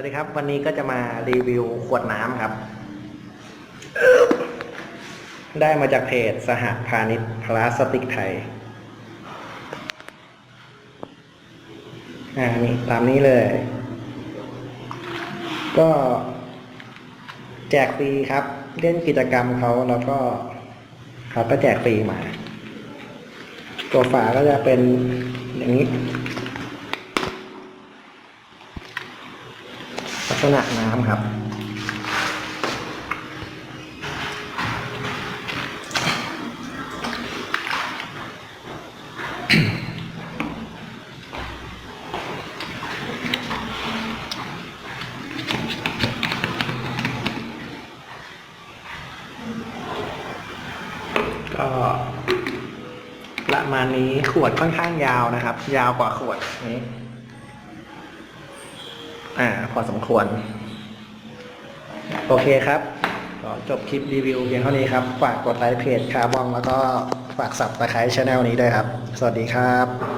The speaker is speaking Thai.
วัสดีครับ วันนี้ก็จะมารีวิวขวดน้ำครับ ได้มาจากเพจสหพาณิชย์พลาสติกไทย อ่านี่ตามนี้เลย ก็แจกฟรีครับ เล่นกิจกรรมเขาแล้วก็เขาก็แจกฟรีมา ตัวฝาก็จะเป็นอย่างนี้ ลัก ษณะน้ำครับก็ประมาณนี้ขวดค่อนข้างยาวนะครับ ยาวกว่าขวดนี้ อ่า พอสมควร โอเคครับก็จบคลิปรีวิวเพียงเท่านี้ครับ ฝากกดไลค์เพจคาร์บองแล้วก็ฝากสับตะไคร้ช anel นี้ด้วยครับ สวัสดีครับ